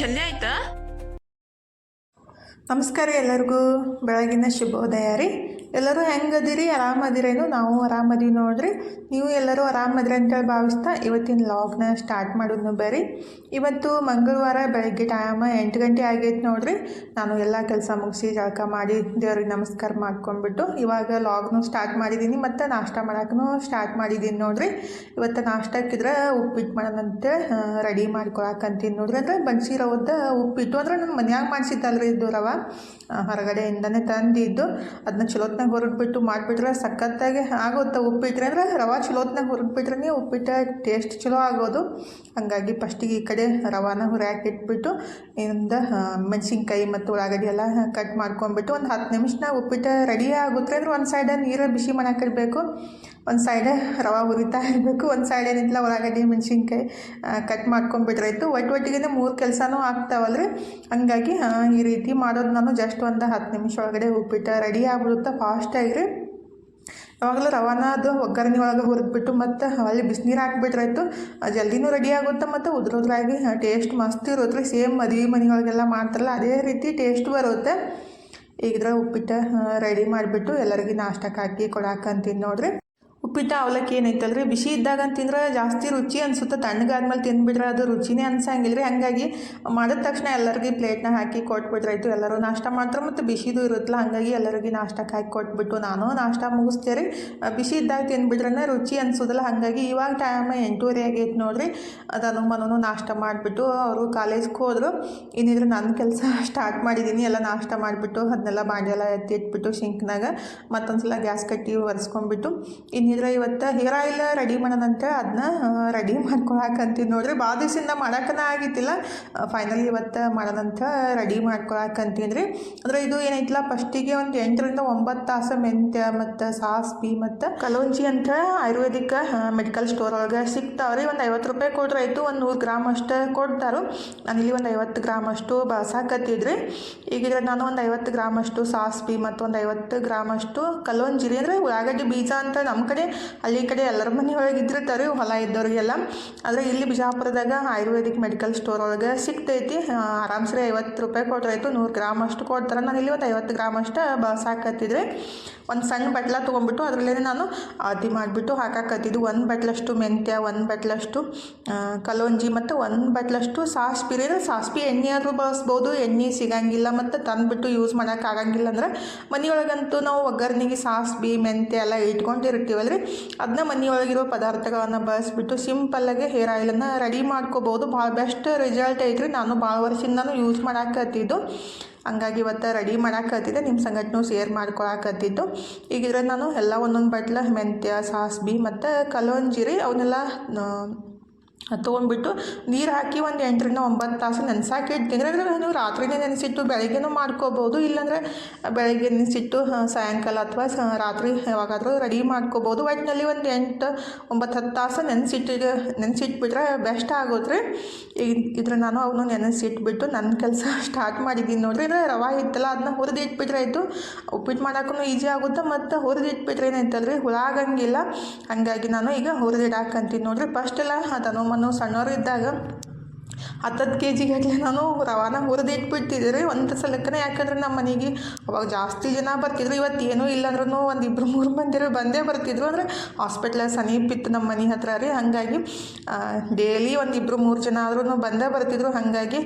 ಜಲ್ದಿ ಆಯ್ತಾ? ನಮಸ್ಕಾರ ಎಲ್ಲರಿಗೂ. ಬೆಳಗಿನ ಶುಭೋದಯ ರೀ. ಎಲ್ಲರೂ ಹೆಂಗದಿರಿ ಆರಾಮದಿರೇನು ನಾವು ಆರಾಮದೀವಿ ನೋಡ್ರಿ. ನೀವು ಎಲ್ಲರೂ ಆರಾಮದಿರಿ ಅಂತೇಳಿ ಭಾವಿಸ್ತಾ ಇವತ್ತಿನ ಲಾಗ್ನ ಸ್ಟಾರ್ಟ್ ಮಾಡೋದು ಬೇರೆ ಇವತ್ತು ಮಂಗಳವಾರ ಬೆಳಗ್ಗೆ ಟೈಮ್ ಎಂಟು ಗಂಟೆ ಆಗೈತೆ ನೋಡ್ರಿ. ನಾನು ಎಲ್ಲ ಕೆಲಸ ಮುಗಿಸಿ ಜಳಕ ಮಾಡಿ ದೇವ್ರಿಗೆ ನಮಸ್ಕಾರ ಮಾಡ್ಕೊಂಡ್ಬಿಟ್ಟು ಇವಾಗ ಲಾಗ್ನು ಸ್ಟಾರ್ಟ್ ಮಾಡಿದ್ದೀನಿ ಮತ್ತು ನಾಷ್ಟ ಮಾಡೋಕ್ಕೂ ಸ್ಟಾರ್ಟ್ ಮಾಡಿದ್ದೀನಿ ನೋಡ್ರಿ. ಇವತ್ತು ನಾಷ್ಟಕ್ಕಿದ್ರೆ ಉಪ್ಪಿಟ್ಟು ಮಾಡೋಣಂತೆ ರೆಡಿ ಮಾಡ್ಕೊಳಕಂತೀನಿ ನೋಡ್ರಿ. ಅಂದರೆ ಬನ್ಸಿ ಉಪ್ಪಿಟ್ಟು ಅಂದ್ರೆ ನಾನು ಮನ್ಯಾಗ ಮಾಡಿಸಿದ್ದಲ್ರಿ ಇದು ರವ. ಹೊರಗಡೆಯಿಂದನೇ ತಂದಿದ್ದು. ಅದನ್ನ ಚಲೋತ್ನಾಗ ಹುರಿದ್ಬಿಟ್ಟು ಮಾಡಿಬಿಟ್ರೆ ಸಖತ್ತಾಗಿ ಆಗುತ್ತೆ. ಉಪ್ಪಿಟ್ಟರೆ ಅಂದರೆ ರವೆ ಚಲೋತ್ನಾಗ ಹುರಿದ್ಬಿಟ್ರೆ ಉಪ್ಪಿಟ್ಟು ಟೇಸ್ಟ್ ಚಲೋ ಆಗೋದು. ಹಾಗಾಗಿ ಫಸ್ಟಿಗೆ ಈ ಕಡೆ ರವಾನ ಹುರಿ ಇಟ್ಬಿಟ್ಟು ಇಂದ ಮೆಣಸಿನ್ಕಾಯಿ ಮತ್ತು ಉಳ್ಳಾಗಡ್ಡಿ ಎಲ್ಲ ಕಟ್ ಮಾಡ್ಕೊಂಡ್ಬಿಟ್ಟು ಒಂದು ಹತ್ತು ನಿಮಿಷನಾಗ ಉಪ್ಪಿಟ್ಟು ರೆಡಿ ಆಗುತ್ತೆ. ಅಂದ್ರೆ ಒಂದು ಸೈಡ ನೀರು ಬಿಸಿ ಮಾಡಾಕಿರ್ಬೇಕು. ಒಂದು ಸೈಡೆ ರವೆ ಹುರಿತಾ ಇರಬೇಕು, ಒಂದು ಸೈಡ್ ಏನಿಲ್ಲ ಉಳ್ಳಾಗಡ್ಡಿ ಮೆಣಸಿನ್ಕಾಯಿ ಕಟ್ ಮಾಡ್ಕೊಂಡ್ಬಿಟ್ರಾಯ್ತು ಒಟ್ಟು ಒಟ್ಟಿಗೆ ಮೂರು ಕೆಲಸನೂ ಆಗ್ತಾವಲ್ರಿ. ಹಂಗಾಗಿ ಈ ರೀತಿ ಮಾಡೋದು ನಾನು ಜಸ್ಟ್ ಒಂದು ಹತ್ತು ನಿಮಿಷ ಒಳಗಡೆ ಉಪ್ಪಿಟ್ಟು ರೆಡಿ ಆಗ್ಬಿಡುತ್ತೆ ಫಾಸ್ಟಾಗಿ ಯಾವಾಗಲೂ ರವಾನ ಅದು ಒಗ್ಗರಣೆ ಒಳಗೆ ಹುರಿದ್ಬಿಟ್ಟು ಮತ್ತು ಅಲ್ಲಿ ಬಿಸಿನೀರು ಹಾಕ್ಬಿಟ್ರಾಯ್ತು. ಜಲ್ದಿನೂ ರೆಡಿ ಆಗುತ್ತೆ ಮತ್ತು ಉದ್ರೋದ್ರಾಗಿ ಟೇಸ್ಟ್ ಮಸ್ತ್ ಇರುತ್ತೆ ಸೇಮ್ ಮದುವೆ ಮನೆಯೊಳಗೆಲ್ಲ ಮಾಡ್ತಾರಲ್ಲ, ಅದೇ ರೀತಿ ಟೇಸ್ಟ್ ಬರುತ್ತೆ. ಈಗ ಉಪ್ಪಿಟ್ಟು ರೆಡಿ ಮಾಡಿಬಿಟ್ಟು ಎಲ್ಲರಿಗೂ ನಾಷ್ಟಕ್ಕೆ ಹಾಕಿ ಕೊಡಾಕಂತೀನಿ ನೋಡ್ರಿ. ಉಪ್ಪಿಟ್ಟು ಅವಲಕ್ಕಿ ಏನೈತಲ್ರಿ? ಬಿಸಿ ಇದ್ದಾಗ ತಿಂದ್ರೆ ಜಾಸ್ತಿ ರುಚಿ ಅನ್ಸುತ್ತೆ. ತಣ್ಣಗಾದ್ಮೇಲೆ ತಿಂದುಬಿಟ್ರೆ ಅದು ರುಚಿನೇ ಅನ್ಸಂಗಿಲ್ಲ ರೀ ಹಂಗಾಗಿ ಮಾಡಿದ ತಕ್ಷಣ ಎಲ್ಲರಿಗೂ ಪ್ಲೇಟ್ನ ಹಾಕಿ ಕೊಟ್ಬಿಟ್ರಾಯ್ತು ಎಲ್ಲರೂ ನಾಷ್ಟ ಮಾಡ್ತಾರೆ ಮತ್ತು ಬಿಸಿದು ಇರುತ್ತಲ್ಲ, ಹಂಗಾಗಿ ಎಲ್ಲರಿಗೂ ನಾಷ್ಟಕ್ಕೆ ಹಾಕಿ ಕೊಟ್ಬಿಟ್ಟು ನಾನು ನಾಷ್ಟ ಮುಗಿಸ್ತೇ ರೀ. ಬಿಸಿ ಇದ್ದಾಗ ತಿಂದ್ಬಿಟ್ರೆ ರುಚಿ ಅನ್ಸೋದಿಲ್ಲ. ಹಾಗಾಗಿ ಇವಾಗ ಟೈಮ್ ಎಂಟೂವರೆ ಆಗೈತೆ ನೋಡಿರಿ. ಅದನ್ನು ಮನೂ ನಾಷ್ಟ ಮಾಡಿಬಿಟ್ಟು ಅವರು ಕಾಲೇಜ್ಗೆ ಹೋದರು. ಏನಿದ್ರು ನನ್ನ ಕೆಲಸ ಸ್ಟಾರ್ಟ್ ಮಾಡಿದ್ದೀನಿ ಎಲ್ಲ ನಾಷ್ಟ ಮಾಡಿಬಿಟ್ಟು ಅದನ್ನೆಲ್ಲ ಬಾಂಡೆಲ್ಲ ಎತ್ತಿಟ್ಬಿಟ್ಟು ಶಿಂಕ್ನಾಗ ಮತ್ತೊಂದು ಸಲ ಗ್ಯಾಸ್ ಕಟ್ಟಿ ಒರೆಸ್ಕೊಂಡ್ಬಿಟ್ಟು ಇನ್ನಿದ್ರೆ ಇವತ್ತು ಹೀರ ಇಲ್ಲ, ರೆಡಿ ಮಾಡೋದಂತೆ. ಅದನ್ನ ರೆಡಿ ಮಾಡ್ಕೊಳಕಂತೀನಿ ನೋಡ್ರಿ. ಭಾಳ ದಿವಸದಿಂದ ಮಾಡಕ್ಕನ ಆಗಿತ್ತಿಲ್ಲ. ಫೈನಲಿ ಇವತ್ತು ಮಾಡೋದಂತ ರೆಡಿ ಮಾಡ್ಕೊಳಕಂತೀನಿ ರೀ ಅಂದ್ರೆ ಇದು ಏನೈತಿಲ್ಲ, ಫಸ್ಟಿಗೆ ಒಂದು ಎಂಟರಿಂದ ಒಂಬತ್ತು ತಾಸು ಮೆಂತ್ಯ ಮತ್ತು ಸಾಸ್ಪಿ ಮತ್ತು ಕಲೋಂಜಿ ಅಂತ ಆಯುರ್ವೇದಿಕ್ ಮೆಡಿಕಲ್ ಸ್ಟೋರ್ ಒಳಗೆ ಸಿಗ್ತಾವ್ರಿ. ಒಂದು ಐವತ್ತು ರೂಪಾಯಿ ಕೊಟ್ರೆ ಆಯಿತು, ಒಂದು ನೂರು ಗ್ರಾಮ್ ಅಷ್ಟು ಕೊಡ್ತಾರು. ಇಲ್ಲಿ ಒಂದು ಐವತ್ತು ಗ್ರಾಮ್ ಅಷ್ಟು ಬಳಸಾಕತ್ತಿದ್ರಿ ಈಗಿದ್ರೆ ನಾನು ಒಂದು ಐವತ್ತು ಗ್ರಾಮ್ ಅಷ್ಟು ಸಾಸ್ಪಿ ಮತ್ತು ಒಂದು ಐವತ್ತು ಗ್ರಾಮ್ ಅಷ್ಟು ಕಲೋಂಜಿರಿ. ಅಂದರೆ ಉಳ್ಳಾಗಡ್ಡಿ ಬೀಜ ಅಂತ ನಮ್ಮ ಕಡೆ ಹಳ್ಳಿ ಕಡೆ ಎಲ್ಲರ ಮನೆ ಒಳಗೆ ಇದ್ದಿರ್ತಾರೆ, ಹೊಲ ಇದ್ದವ್ರಿಗೆಲ್ಲ. ಆದರೆ ಇಲ್ಲಿ ಬಿಜಾಪುರದಾಗ ಆಯುರ್ವೇದಿಕ್ ಮೆಡಿಕಲ್ ಸ್ಟೋರ್ ಒಳಗೆ ಸಿಗ್ತೈತಿ. ಆರಾಮ್ಸರಿ ಐವತ್ತು ರೂಪಾಯಿ ಕೊಟ್ಟರೆ ಆಯಿತು ನೂರು ಗ್ರಾಮ್ ಅಷ್ಟು ಕೊಡ್ತಾರೆ. ನಾನು ಇಲ್ಲಿ ಒಂದು ಐವತ್ತು ಗ್ರಾಮ್ ಅಷ್ಟು ಬಸಾಕತ್ತಿದ್ರೆ ಒಂದು ಸಣ್ಣ ಬಟ್ಲ ತೊಗೊಂಡ್ಬಿಟ್ಟು ಅದರಲ್ಲೇ ನಾನು ಅದಿ ಮಾಡಿಬಿಟ್ಟು ಹಾಕಾಕತ್ತಿದ್ದು. ಒಂದು ಬಟ್ಲಷ್ಟು ಮೆಂತ್ಯ, ಒಂದು ಬಟ್ಲಷ್ಟು ಕಲೋಂಜಿ ಮತ್ತು ಒಂದು ಬಟ್ಲಷ್ಟು ಸಾಸ್ಪಿ ರೀ ಸಾಸ್ಪಿ ಎಣ್ಣೆ ಆದರೂ ಬಳಸ್ಬೋದು, ಎಣ್ಣೆ ಸಿಗಂಗಿಲ್ಲ ಮತ್ತು ತಂದುಬಿಟ್ಟು ಯೂಸ್ ಮಾಡೋಕ್ಕಾಗಂಗಿಲ್ಲ ಅಂದ್ರೆ ಮನೆಯೊಳಗಂತೂ ನಾವು ಒಗ್ಗರಣೆಗೆ ಸಾಸ್ಬಿ, ಮೆಂತ್ಯ ಎಲ್ಲ ಇಟ್ಕೊಂಡಿರ್ತೀವಲ್ರಿ ಅದನ್ನ ಮನೆಯೊಳಗಿರೋ ಪದಾರ್ಥಗಳನ್ನು ಬಳಸಿಬಿಟ್ಟು ಸಿಂಪಲ್ಲಾಗಿ ಹೇರ್ ಆಯಿಲನ್ನು ರೆಡಿ ಮಾಡ್ಕೋಬೋದು. ಭಾಳ ಬೆಸ್ಟ್ ರಿಸಲ್ಟ್ ಐತ್ರಿ. ನಾನು ಭಾಳ ವರ್ಷದಿಂದನೂ ಯೂಸ್ ಮಾಡಾಕತ್ತಿದ್ದು ಹಂಗಾಗಿ ಇವತ್ತು ರೆಡಿ ಮಾಡಾಕತ್ತಿದ್ದೆ ನಿಮ್ಮ ಸಂಗಟ್ನೂ ಶೇರ್ ಮಾಡ್ಕೊಳಕತ್ತಿದ್ದು ಈಗಿದ್ರೆ ನಾನು ಎಲ್ಲ ಒಂದೊಂದು ಬಟ್ಲ ಮೆಂತ್ಯ ಸಾಸ್ಬಿ ಮತ್ತು ಕಲೋಂಜಿರಿ ಅವನ್ನೆಲ್ಲ ತೊಗೊಂಡ್ಬಿಟ್ಟು ನೀರು ಹಾಕಿ ಒಂದು ಎಂಟರಿಂದ ಒಂಬತ್ತು ತಾಸು ನೆನೆಸಾಕಿ ಇಡ್ತೀನಿ. ಅಂದರೆ ನೀವು ರಾತ್ರಿನೇ ನೆನೆಸಿಟ್ಟು ಬೆಳಗ್ಗೆನೂ ಮಾಡ್ಕೋಬೋದು. ಇಲ್ಲಾಂದರೆ ಬೆಳಗ್ಗೆ ನೆನೆಸಿಟ್ಟು ಸಾಯಂಕಾಲ ಅಥವಾ ರಾತ್ರಿ ಯಾವಾಗಾದರೂ ರೆಡಿ ಮಾಡ್ಕೋಬೋದು. ಒಟ್ಟಿನಲ್ಲಿ ಒಂದು ಎಂಟು, ಒಂಬತ್ತು ಹತ್ತು ತಾಸು ನೆನೆಸಿಟ್ಟು, ನೆನೆಸಿಟ್ಬಿಟ್ರೆ ಬೆಸ್ಟ್ ಆಗೋದ್ರಿ ಈಗ ಇದ್ರೆ ನಾನು ಅವನು ನೆನೆಸಿಟ್ಬಿಟ್ಟು ನನ್ನ ಕೆಲಸ ಸ್ಟಾರ್ಟ್ ಮಾಡಿದ್ದೀನಿ ನೋಡ್ರಿ. ಅಂದರೆ ರವೆ ಇತ್ತಲ್ಲ ಅದನ್ನ ಹುರಿದು ಇಟ್ಬಿಟ್ರೆ ಆಯಿತು. ಉಪ್ಪಿಟ್ಟು ಮಾಡೋಕ್ಕೂ ಈಜಿ ಆಗುತ್ತೆ ಮತ್ತು ಹುರಿದು ಇಟ್ಬಿಟ್ರೆ ರೀ ಹುಳ ಆಗಂಗಿಲ್ಲ ಹಾಗಾಗಿ ನಾನು ಈಗ ಹುರಿದಿಡಾಕಂತೀನಿ ನೋಡಿರಿ. ಫಸ್ಟ್ ಎಲ್ಲ ತನೋ ಮನೋ ಸಣ್ಣವರು ಇದ್ದಾಗ ಹತ್ತತ್ತು ಕೆ ಜಿ ಗಟ್ಟಲೆ ನಾನು ರವಾನ ಹುರಿದು ಇಟ್ಬಿಡ್ತಿದ್ದೆ ರೀ. ಒಂದು ಸಲಕ್ಕನೆ ಯಾಕಂದ್ರೆ ನಮ್ಮ ಮನೆಗೆ ಅವಾಗ ಜಾಸ್ತಿ ಜನ ಬರ್ತಿದ್ರು. ಇವತ್ತು ಏನೂ ಇಲ್ಲ ಅಂದ್ರೂ ಒಂದು ಇಬ್ಬರು ಮೂರು ಮಂದಿರು ಬಂದೇ ಬರ್ತಿದ್ರು. ಅಂದರೆ ಹಾಸ್ಪಿಟ್ಲ ಸಮೀಪ ಇತ್ತು ನಮ್ಮ ಮನೆ ಹತ್ರ ರೀ. ಹಾಗಾಗಿ ಡೈಲಿ ಒಂದು ಇಬ್ಬರು ಮೂರು ಜನ ಆದ್ರೂ ಬಂದೇ ಬರ್ತಿದ್ರು. ಹಾಗಾಗಿ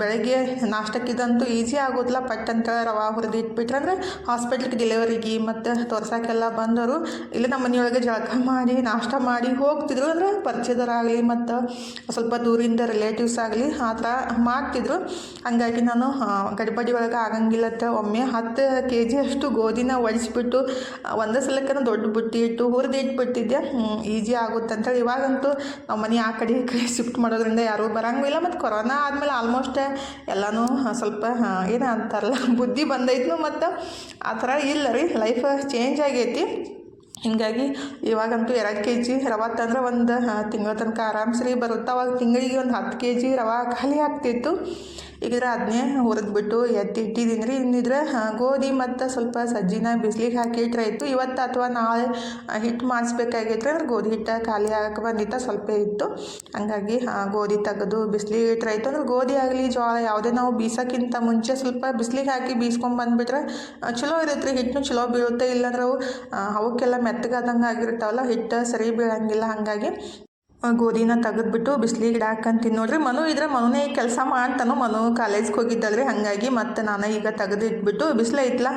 ಬೆಳಗ್ಗೆ ನಾಷ್ಟಕ್ಕಿದಂತೂ ಈಸಿ ಆಗೋದಿಲ್ಲ. ಪಟ್ ಅಂತ ರವಾ ಹುರಿದು ಇಟ್ಬಿಟ್ರೆ ಅಂದರೆ ಹಾಸ್ಪಿಟ್ಲಿಗೆ ಡೆಲಿವರಿಗೆ ಮತ್ತು ತೋರ್ಸೋಕ್ಕೆಲ್ಲ ಬಂದವರು ಇಲ್ಲ ನಮ್ಮ ಮನೆಯೊಳಗೆ ಜಳಕ ಮಾಡಿ, ನಾಷ್ಟ ಮಾಡಿ ಹೋಗ್ತಿದ್ರು. ಅಂದರೆ ಪರಿಚಯದವರಾಗಲಿ ಮತ್ತು ಸ್ವಲ್ಪ ದೂರಿಂದ ರಿಲೇಟಿವ್ಸ್ ಆಗಲಿ ಆ ಥರ ಮಾಡ್ತಿದ್ರು. ಹಂಗಾಗಿ ನಾನು ಗಡಿಬಡಿ ಒಳಗೆ ಆಗಂಗಿಲ್ಲ ಅಂತ ಒಮ್ಮೆ ಹತ್ತು ಕೆ ಜಿ ಅಷ್ಟು ಗೋಧಿನ ಒಡಿಸ್ಬಿಟ್ಟು ಒಂದೇ ಸಲಕ್ಕನ ದೊಡ್ಡ ಬುಟ್ಟಿ ಇಟ್ಟು ಹುರಿದು ಇಟ್ಬಿಟ್ಟಿದ್ದೆ. ಈಜಿ ಆಗುತ್ತೆ ಅಂತೇಳಿ ಇವಾಗಂತೂ ನಮ್ಮ ಮನೆ ಆ ಕಡೆ ಈ ಕಡೆ ಶಿಫ್ಟ್ ಮಾಡೋದ್ರಿಂದ ಯಾರೂ ಬರಂಗಿಲ್ಲ ಮತ್ತು ಕೊರೋನಾ ಆದಮೇಲೆ ಆಲ್ಮೋಸ್ಟ್ ಎಲ್ಲನೂ ಸ್ವಲ್ಪ ಏನಂತಾರಲ್ಲ ಏನು ಅಂತಾರಲ್ಲ ಬುದ್ಧಿ ಬಂದೈತ್ನು ಮತ್ತು ಆ ಥರ ಇಲ್ಲ ರೀ. ಲೈಫ್ ಚೇಂಜ್ ಆಗೈತಿ. ಹೀಗಾಗಿ ಇವಾಗಂತೂ ಎರಡು ಕೆ ಜಿ ರವೆ ತಂದ್ರೆ ಒಂದು ತಿಂಗಳ ತನಕ ಆರಾಮ್ಸ್ರಿ. ಬರುತ್ತೆ, ಅವಾಗ ತಿಂಗಳಿಗೆ ಒಂದು ಹತ್ತು ಕೆ ಜಿ ರವೆ ಖಾಲಿ ಆಗ್ತಿತ್ತು. ಈಗಿದ್ರೆ ಅದನ್ನೇ ಹುರಿದ್ಬಿಟ್ಟು ಎತ್ತಿ ಇಟ್ಟಿದ್ದೀನಿ ರೀ ಇನ್ನಿದ್ರೆ ಗೋಧಿ ಮತ್ತು ಸ್ವಲ್ಪ ಸಜ್ಜಿನ ಬಿಸಿಲಿಗೆ ಹಾಕಿ ಇಟ್ಟರೆ ಆಯಿತು ಇವತ್ತು ಅಥವಾ ನಾಳೆ ಹಿಟ್ಟು ಮಾಡಿಸ್ಬೇಕಾಗಿತ್ತು ಅಂದ್ರೆ ಗೋಧಿ ಹಿಟ್ಟು ಖಾಲಿ ಆಗಕ್ಕೆ ಬಂದಿತ್ತು, ಸ್ವಲ್ಪ ಇತ್ತು. ಹಂಗಾಗಿ ಗೋಧಿ ತೆಗೆದು ಬಿಸಿಲಿಗೆ ಇಟ್ರೆ ಆಯಿತು ಅಂದ್ರೆ ಗೋಧಿ ಆಗಲಿ ಜೋಳ ಯಾವುದೇ ನಾವು ಬೀಸೋಕ್ಕಿಂತ ಮುಂಚೆ ಸ್ವಲ್ಪ ಬಿಸಿಲಿಗೆ ಹಾಕಿ ಬೀಸ್ಕೊಂಡು ಬಂದುಬಿಟ್ರೆ ಚಲೋ ಇರುತ್ತೆ ರೀ ಹಿಟ್ಟು ಚಲೋ ಬೀಳುತ್ತೆ. ಇಲ್ಲಾಂದ್ರೆ ಅವು ಅವಕ್ಕೆಲ್ಲ ಮೆತ್ತಗಾದಂಗೆ ಆಗಿರ್ತಾವಲ್ಲ, ಹಿಟ್ಟು ಸರಿ ಬೀಳಂಗಿಲ್ಲ. ಹಾಗಾಗಿ ಗೋಧಿನ ತೆಗೆದ್ಬಿಟ್ಟು ಬಿಸಿಲಿಗೆ ಇಡಾಕಂತೀನಿ ನೋಡ್ರಿ. ಮನು ಇದ್ರೆ ಮನುನೇ ಕೆಲಸ ಮಾಡ್ತಾನು. ಮನು ಕಾಲೇಜ್ಗೆ ಹೋಗಿದ್ದಲ್ರಿ ಹಾಗಾಗಿ ಮತ್ತೆ ನಾನು ಈಗ ತೆಗೆದು ಇಟ್ಬಿಟ್ಟು ಬಿಸಿಲು ಐತ್ಲ.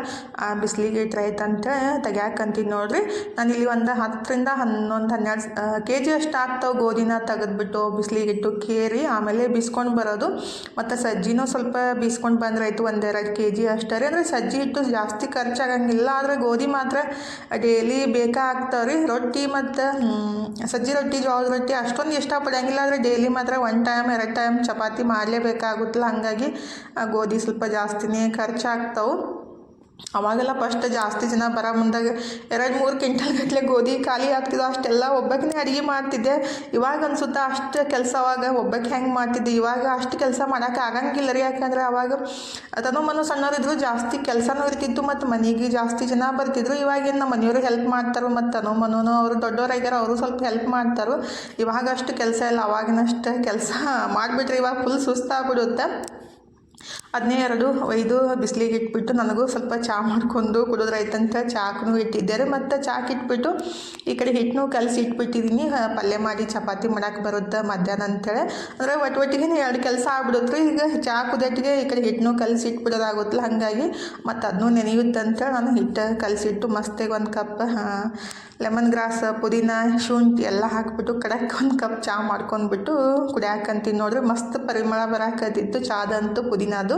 ಆ ಬಿಸಿಲಿಗೆ ಇಟ್ರೆ ಆಯ್ತಂತ ತೆಗ್ಯಾಕಂತೀನಿ ನೋಡ್ರಿ. ನಾನು ಇಲ್ಲಿ ಒಂದು ಹತ್ತರಿಂದ ಹನ್ನೊಂದು, ಹನ್ನೆರಡು ಕೆ ಜಿ ಅಷ್ಟು ಆಗ್ತಾವೆ ಗೋಧಿನ ತೆಗೆದ್ಬಿಟ್ಟು ಬಿಸ್ಲಿಗೆ ಇಟ್ಟು ಕೇರಿ ಆಮೇಲೆ ಬೀಸ್ಕೊಂಡು ಬರೋದು. ಮತ್ತು ಸಜ್ಜಿನೂ ಸ್ವಲ್ಪ ಬೀಸ್ಕೊಂಡು ಬಂದ್ರೈತು ಆಯಿತು ಒಂದೆರಡು ಕೆ ಜಿ ಅಷ್ಟೇ ರೀ. ಅಂದರೆ ಸಜ್ಜಿ ಹಿಟ್ಟು ಜಾಸ್ತಿ ಖರ್ಚಾಗಂಗಿಲ್ಲ. ಆದರೆ ಗೋಧಿ ಮಾತ್ರ ಡೈಲಿ ಬೇಕಾಗ್ತಾವ್ರಿ ರೊಟ್ಟಿ ಮತ್ತು ಸಜ್ಜಿ ರೊಟ್ಟಿ, ಜೋಳದ ರೊಟ್ಟಿ ಅಷ್ಟೊಂದು ಇಷ್ಟಪಡೋಂಗಿಲ್ಲ, ಆದರೆ ಡೈಲಿ ಮಾತ್ರ ಒನ್ ಟೈಮ್ ಎರಡು ಟೈಮ್ ಚಪಾತಿ ಮಾಡಲೇಬೇಕಾಗುತ್ತಲ್ಲ, ಹಾಗಾಗಿ ಗೋಧಿ ಸ್ವಲ್ಪ ಜಾಸ್ತಿನೇ ಖರ್ಚಾಗ್ತಾವೆ. ಅವಾಗೆಲ್ಲ ಫಸ್ಟ್ ಜಾಸ್ತಿ ಜನ ಬರೋ ಮುಂದಾಗ ಎರಡು ಮೂರು ಕ್ವಿಂಟಲ್ ಗಟ್ಟಲೆ ಗೋಧಿ ಖಾಲಿ ಆಗ್ತಿದ್ದವು ಅಷ್ಟೆಲ್ಲ ಒಬ್ಬಾಕಿನೇ ಅಡುಗೆ ಮಾಡ್ತಿದ್ದೆ. ಇವಾಗ ಅನ್ಸುತ್ತೆ ಅಷ್ಟು ಕೆಲಸ ಅವಾಗ ಒಬ್ಬಕ್ಕೆ ಹೆಂಗೆ ಮಾಡ್ತಿದ್ದೆ. ಇವಾಗ ಅಷ್ಟು ಕೆಲಸ ಮಾಡೋಕೆ ಆಗಂಗಿಲ್ಲ ರೀ, ಯಾಕಂದ್ರೆ ಅವಾಗ ತನು ಮನು ಸಣ್ಣವರಿದ್ರು ಜಾಸ್ತಿ ಕೆಲಸನೂ ಇರ್ತಿತ್ತು ಮತ್ತು ಮನೆಗೆ ಜಾಸ್ತಿ ಜನ ಬರ್ತಿದ್ರು. ಇವಾಗೇನು ನಮ್ಮ ಮನೆಯವರು ಹೆಲ್ಪ್ ಮಾಡ್ತಾರೆ ಮತ್ತು ತನು ಮನೋನು ಅವರು ದೊಡ್ಡವರಾಗ್ಯಾರ ಅವರು ಸ್ವಲ್ಪ ಹೆಲ್ಪ್ ಮಾಡ್ತಾರೆ. ಇವಾಗ ಅಷ್ಟು ಕೆಲಸ ಇಲ್ಲ, ಅವಾಗಿನಷ್ಟು ಕೆಲಸ ಮಾಡಿಬಿಟ್ರೆ ಇವಾಗ ಫುಲ್ ಸುಸ್ತಾಗ್ಬಿಡುತ್ತೆ. ಅದನ್ನೇ ಎರಡು ಒಯ್ದು ಬಿಸಿಲಿಗೆ ಇಟ್ಬಿಟ್ಟು ನನಗೂ ಸ್ವಲ್ಪ ಚಹಾ ಮಾಡ್ಕೊಂಡು ಕುಡಿದ್ರಾಯ್ತಂತ ಚಾಕೂ ಇಟ್ಟಿದ್ದಾರೆ. ಮತ್ತು ಚಾಕ್ ಇಟ್ಬಿಟ್ಟು ಈ ಕಡೆ ಹಿಟ್ಟನ್ನು ಕಲಸಿ ಇಟ್ಬಿಟ್ಟಿದ್ದೀನಿ. ಪಲ್ಯ ಮಾಡಿ ಚಪಾತಿ ಮಾಡಕ್ಕೆ ಬರುತ್ತೆ ಮಧ್ಯಾಹ್ನ ಅಂತೇಳಿ. ಅಂದರೆ ಒಟ್ಟು ಒಟ್ಟಿಗೆ ಎರಡು ಕೆಲಸ ಆಗ್ಬಿಡುತ್ತೆ. ಈಗ ಚಹಾ ಕುದಿಯಟ್ಟಿಗೆ ಈ ಕಡೆ ಹಿಟ್ಟನ್ನು ಕಲಸಿ ಇಟ್ಬಿಡೋದಾಗುತ್ತಲ್ಲ, ಹಾಗಾಗಿ ಮತ್ತು ಅದನ್ನೂ ನೆನೆಯುತ್ತೆ ಅಂತೇಳಿ ನಾನು ಹಿಟ್ಟು ಕಲಸಿಟ್ಟು ಮಸ್ತಾಗಿ ಒಂದು ಕಪ್ ಲೆಮನ್ ಗ್ರಾಸ್, ಪುದೀನ, ಶುಂಠಿ ಎಲ್ಲ ಹಾಕ್ಬಿಟ್ಟು ಕಡಕ್ಕೆ ಒಂದು ಕಪ್ ಚಹಾ ಮಾಡ್ಕೊಂಡ್ಬಿಟ್ಟು ಕುಡಿಯಾಕಂತೀನಿ ನೋಡ್ರಿ. ಮಸ್ತ್ ಪರಿಮಳ ಬರಾಕತ್ತಿತ್ತು ಚಾದಂತೂ ಪುದೀನದು.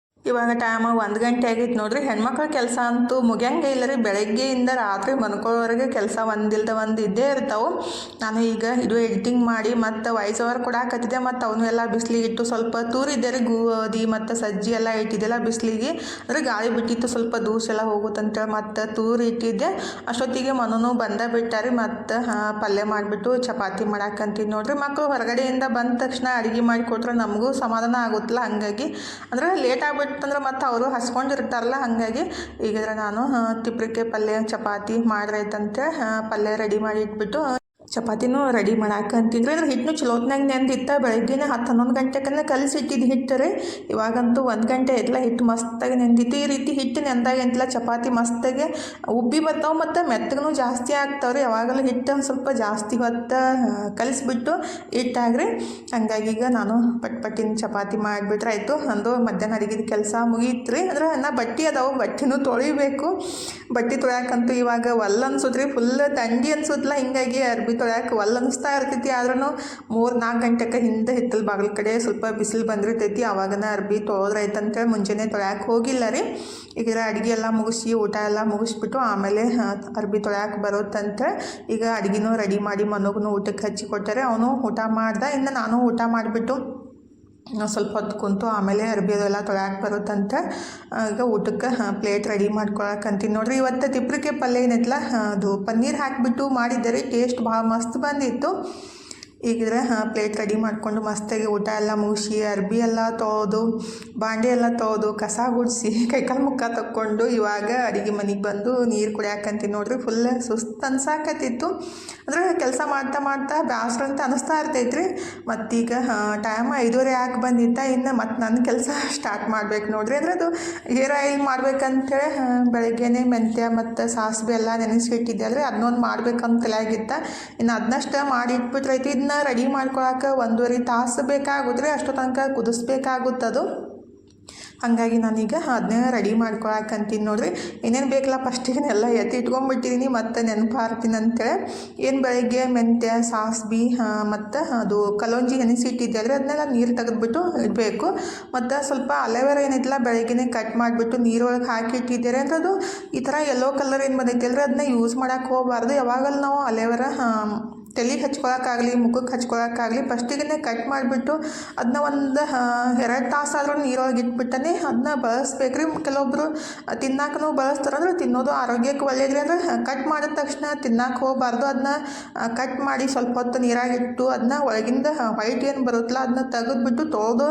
ಇವಾಗ ಟೈಮ್ ಒಂದು ಗಂಟೆ ಆಗೈತೆ ನೋಡ್ರಿ. ಹೆಣ್ಮಕ್ಳ ಕೆಲಸ ಅಂತೂ ಮುಗಿಯಂಗೆ ಇಲ್ಲ ರೀ. ಬೆಳಗ್ಗೆಯಿಂದ ರಾತ್ರಿ ಮನ್ಕೊಳ್ಳೋವರೆಗೆ ಕೆಲಸ ಒಂದಿಲ್ದ ಒಂದು ಇದ್ದೇ ಇರ್ತಾವೆ. ನಾನು ಈಗ ಇದು ಎಡಿಟಿಂಗ್ ಮಾಡಿ ಮತ್ತು ವಾಯ್ಸ್ ಓವರ್ ಕೊಡಾಕತ್ತಿದ್ದೆ. ಮತ್ತು ಅವನು ಎಲ್ಲ ಬಿಸಿಲಿಗೆ ಇಟ್ಟು ಸ್ವಲ್ಪ ತೂರಿದ್ದೆ ರೀ. ಗೋಧಿ ಮತ್ತು ಸಜ್ಜಿ ಎಲ್ಲ ಇಟ್ಟಿದ್ದೆಲ್ಲ ಬಿಸಿಲಿಗೆ. ಅಂದರೆ ಗಾಳಿ ಬಿಟ್ಟಿತ್ತು. ಸ್ವಲ್ಪ ದೂಸ ಎಲ್ಲ ಹೋಗುತ್ತಂತೇಳಿ ಮತ್ತು ತೂರಿ ಇಟ್ಟಿದ್ದೆ. ಅಷ್ಟೊತ್ತಿಗೆ ಮನೂ ಬಂದ ಬಿಟ್ಟಾರಿ. ಮತ್ತು ಪಲ್ಯ ಮಾಡಿಬಿಟ್ಟು ಚಪಾತಿ ಮಾಡಾಕಂತೀನಿ ನೋಡ್ರಿ. ಮಕ್ಕಳು ಹೊರಗಡೆಯಿಂದ ಬಂದ ತಕ್ಷಣ ಅಡುಗೆ ಮಾಡಿ ಕೊಟ್ರೆ ನಮಗೂ ಸಮಾಧಾನ ಆಗುತ್ತಲ್ಲ ಹಾಗಾಗಿ. ಅಂದರೆ ಲೇಟ್ ಆಗ್ಬಿಟ್ಟಂದ್ರೆ ಮತ್ತು ಅವರು ಹಸ್ಕೊಂಡಿರ್ತಾರಲ್ಲ, ಹಾಗಾಗಿ ಈಗಿದ್ರೆ ನಾನು ತಿಪ್ರಿಕೆ ಪಲ್ಯ, ಚಪಾತಿ ಮಾಡ್ರೈತಂತೆ ಪಲ್ಯ ರೆಡಿ ಮಾಡಿ ಇಟ್ಬಿಟ್ಟು ಚಪಾತಿನೂ ರೆಡಿ ಮಾಡಾಕಂತಿದ್ರೆ ಅಂದ್ರೆ ಹಿಟ್ಟನ್ನು ಚಲೋತ್ನಾಗ ನೆಂದಿತ್ತ ಬೆಳಗ್ಗೆನೇ ಹತ್ತು ಹನ್ನೊಂದು ಗಂಟೆಕನ್ನ ಕಲಸಿ ಇಟ್ಟಿದ್ದು ಹಿಟ್ಟು ರೀ. ಇವಾಗಂತೂ ಒಂದು ಗಂಟೆ ಎಲ್ಲ ಹಿಟ್ಟು ಮಸ್ತಾಗಿ ನೆಂದಿತ್ತು. ಈ ರೀತಿ ಹಿಟ್ಟು ನೆಂದಾಗ ಎಂತಲ್ಲ ಚಪಾತಿ ಮಸ್ತಾಗಿ ಉಬ್ಬಿ ಬರ್ತಾವೆ ಮತ್ತು ಮೆತ್ತಗೂ ಜಾಸ್ತಿ ಆಗ್ತಾವೆ ರೀ. ಯಾವಾಗಲೂ ಹಿಟ್ಟು ಒಂದು ಸ್ವಲ್ಪ ಜಾಸ್ತಿ ಹೊತ್ತು ಕಲಿಸ್ಬಿಟ್ಟು ಇಟ್ಟಾಗ್ರಿ. ಹಂಗಾಗಿ ಈಗ ನಾನು ಪಟ್ ಪಟ್ಟಿನ ಚಪಾತಿ ಮಾಡಿಬಿಟ್ರೆ ಆಯಿತು. ಅಂದು ಮಧ್ಯಾಹ್ನ ಅಡಿಗೆದ ಕೆಲಸ ಮುಗೀತು ರೀ ಅಂದ್ರೆ ನಾ ಬಟ್ಟೆ ಅದಾವೆ. ಬಟ್ಟೆನೂ ತೊಳಿಬೇಕು. ಬಟ್ಟೆ ತೊಳ್ಯಾಕಂತೂ ಇವಾಗ ಒಲ್ಲ ಅನ್ಸುತ್ತೆ ರೀ ಫುಲ್ ತಂಡಿ ಅನ್ಸುತ್ತಲ್ಲ ಹಿಂಗಾಗಿ ಅರ್ಬಿ ತೊಳ್ಯಾಕೆ ಒಲ್ಲ ಅನಿಸ್ತಾ ಇರ್ತೈತಿ ಆದ್ರೂ ಮೂರು ನಾಲ್ಕು ಗಂಟೆಗೆ ಹಿಂದೆ ಹಿತ್ತಲ ಬಾಗಿಲ ಕಡೆ ಸ್ವಲ್ಪ ಬಿಸಿಲು ಬಂದಿರ್ತೈತಿ, ಅವಾಗನ ಅರ್ಬಿ ತೊಳೆದ್ರೈತೆ ಅಂತೇಳಿ ಮುಂಜಾನೆ ತೊಳ್ಯಾಕೆ ಹೋಗಿಲ್ಲ ರೀ. ಈಗ ಅಡುಗೆ ಎಲ್ಲ ಮುಗಿಸಿ ಊಟ ಎಲ್ಲ ಮುಗಿಸ್ಬಿಟ್ಟು ಆಮೇಲೆ ಅರ್ಬಿ ತೊಳ್ಯಾಕೆ ಬರುತ್ತಂತೆ ಈಗ ಅಡುಗೆನೂ ರೆಡಿ ಮಾಡಿ ಮನಗೂ ಊಟಕ್ಕೆ ಹಚ್ಚಿ ಕೊಟ್ಟಾರೆ ಅವನು ಊಟ ಮಾಡ್ದ, ಇನ್ನು ನಾನು ಊಟ ಮಾಡಿಬಿಟ್ಟು ಸ್ವಲ್ಪ ಹೊತ್ತು ಕುಂತು ಆಮೇಲೆ ಅರ್ಬಿ ಅದೆಲ್ಲ ತೊಳ್ಯಾಕೆ ಬರುತ್ತಂತೆ. ಈಗ ಊಟಕ್ಕೆ ಪ್ಲೇಟ್ ರೆಡಿ ಮಾಡ್ಕೊಳಕಂತೀನಿ ನೋಡ್ರಿ, ಇವತ್ತು ತಿಪ್ರಿಕೆ ಪಲ್ಯ ಏನೈತಲ್ಲ ಅದು ಪನ್ನೀರ್ ಹಾಕಿಬಿಟ್ಟು ಮಾಡಿದ್ದೆ ರೀ. ಟೇಸ್ಟ್ ಭಾಳ ಮಸ್ತ್ ಬಂದಿತ್ತು. ಈಗಿದ್ರೆ, ಹಾಂ ಪ್ಲೇಟ್ ರೆಡಿ ಮಾಡಿಕೊಂಡು ಮಸ್ತಾಗಿ ಊಟ ಎಲ್ಲ ಮುಗಿಸಿ, ಅರ್ಬಿ ಎಲ್ಲ ತೊಳೆದು, ಬಾಂಡೆ ಎಲ್ಲ ತೊಳೆದು, ಕಸ ಗುಡಿಸಿ, ಕೈಕಾಲು ಮುಖ ತಕ್ಕೊಂಡು ಇವಾಗ ಅಡುಗೆ ಮನೆಗೆ ಬಂದು ನೀರು ಕುಡಿಯಾಕಂತೀನಿ ನೋಡ್ರಿ ಫುಲ್ ಸುಸ್ತು ಅನ್ಸಾಕತ್ತಿತ್ತು. ಅಂದರೆ ಕೆಲಸ ಮಾಡ್ತಾ ಮಾಡ್ತಾ ಬ್ಯಾಸ್ರ ಅಂತ ಅನಿಸ್ತಾ ಇರ್ತೈತ್ರಿ. ಮತ್ತೀಗ ಟೈಮ್ ಐದೂವರೆ ಯಾಕೆ ಬಂದಿತ್ತ, ಇನ್ನು ಮತ್ತು ನನ್ನ ಕೆಲಸ ಸ್ಟಾರ್ಟ್ ಮಾಡ್ಬೇಕು ನೋಡ್ರಿ. ಅಂದರೆ ಅದು ಹೇರ್ ಆಯಿಲ್ ಮಾಡ್ಬೇಕಂತೇಳಿ ಬೆಳಗ್ಗೆನೆ ಮೆಂತ್ಯ ಮತ್ತು ಸಾಸಿವೆ ಎಲ್ಲ ನೆನೆಸಿಟ್ಟಿದ್ದೆ ಅಂದರೆ ಅದನ್ನೊಂದು ಮಾಡ್ಬೇಕಂತ ತಲೆಯಾಗಿತ್ತ ಇನ್ನು ಅದನ್ನಷ್ಟು ಮಾಡಿಟ್ಬಿಟ್ರೈತಿ. ಇದನ್ನ ಇದನ್ನ ರೆಡಿ ಮಾಡ್ಕೊಳಕ್ಕೆ ಒಂದೂವರೆ ತಾಸು ಬೇಕಾಗುತ್ತೆ ರೀ ಅಷ್ಟು ತನಕ ಕುದಿಸ್ಬೇಕಾಗುತ್ತದು. ಹಾಗಾಗಿ ನಾನೀಗ ಅದನ್ನೇ ರೆಡಿ ಅಂತೀನಿ ನೋಡಿರಿ. ಏನೇನು ಬೇಕಲ್ಲ ಫಸ್ಟಿಗೆ ಎಲ್ಲ ಎತ್ತಿ ಇಟ್ಕೊಂಡ್ಬಿಟ್ಟಿದ್ದೀನಿ ಮತ್ತು ನೆನಪು ಹಾರ್ತೀನಿ ಅಂತೇಳಿ ಏನು ಬೆಳಗ್ಗೆ ಮೆಂತ್ಯ, ಸಾಸ್ಬಿ ಮತ್ತು ಅದು ಕಲೋಂಜಿ ನೆನೆಸಿಟ್ಟಿದ್ದೆ ಅಂದರೆ ಅದನ್ನೆಲ್ಲ ನೀರು ತೆಗೆದುಬಿಟ್ಟು ಇಡಬೇಕು. ಮತ್ತು ಸ್ವಲ್ಪ ಅಲೆವೆರ ಏನೈತಲ್ಲ ಬೆಳಗ್ಗೆನೆ ಕಟ್ ಮಾಡಿಬಿಟ್ಟು ನೀರೊಳಗೆ ಹಾಕಿ ಇಟ್ಟಿದ್ದಾರೆ. ಅಂದರೆ ಅದು ಈ ಥರ ಯೆಲ್ಲೋ ಕಲರ್ ಏನು ಬಂದೈತಿ ಅಂದರೆ ಅದನ್ನ ಯೂಸ್ ಮಾಡೋಕೆ ಹೋಗಬಾರ್ದು. ಯಾವಾಗಲೂ ನಾವು ಅಲೆವೆರ ತಲೆಗೆ ಹಚ್ಕೊಳಕ್ಕಾಗಲಿ ಮುಖಕ್ಕೆ ಹಚ್ಕೊಳಕ್ಕಾಗಲಿ ಫಸ್ಟಿಗೆ ಕಟ್ ಮಾಡಿಬಿಟ್ಟು ಅದನ್ನ ಒಂದು ಎರಡು ತಾಸಾದರೂ ನೀರೊಳಗೆ ಇಟ್ಬಿಟ್ಟನೆ ಅದನ್ನ ಬಳಸ್ಬೇಕ್ರಿ. ಕೆಲವೊಬ್ಬರು ತಿನ್ನಾಕನು ಬಳಸ್ತಾರೆ ಅಂದ್ರೆ ತಿನ್ನೋದು ಆರೋಗ್ಯಕ್ಕೆ ಒಳ್ಳೇದ್ರಿ. ಅಂದ್ರೆ ಕಟ್ ಮಾಡಿದ ತಕ್ಷಣ ತಿನ್ನಕ್ಕೆ ಹೋಗಬಾರ್ದು. ಅದನ್ನ ಕಟ್ ಮಾಡಿ ಸ್ವಲ್ಪ ಹೊತ್ತು ನೀರಾಗಿಟ್ಟು ಅದನ್ನ ಒಳಗಿಂದ ವೈಟ್ ಏನು ಬರುತ್ತಲ್ಲ ಅದನ್ನ ತೆಗೆದ್ಬಿಟ್ಟು ತೊಳೆದು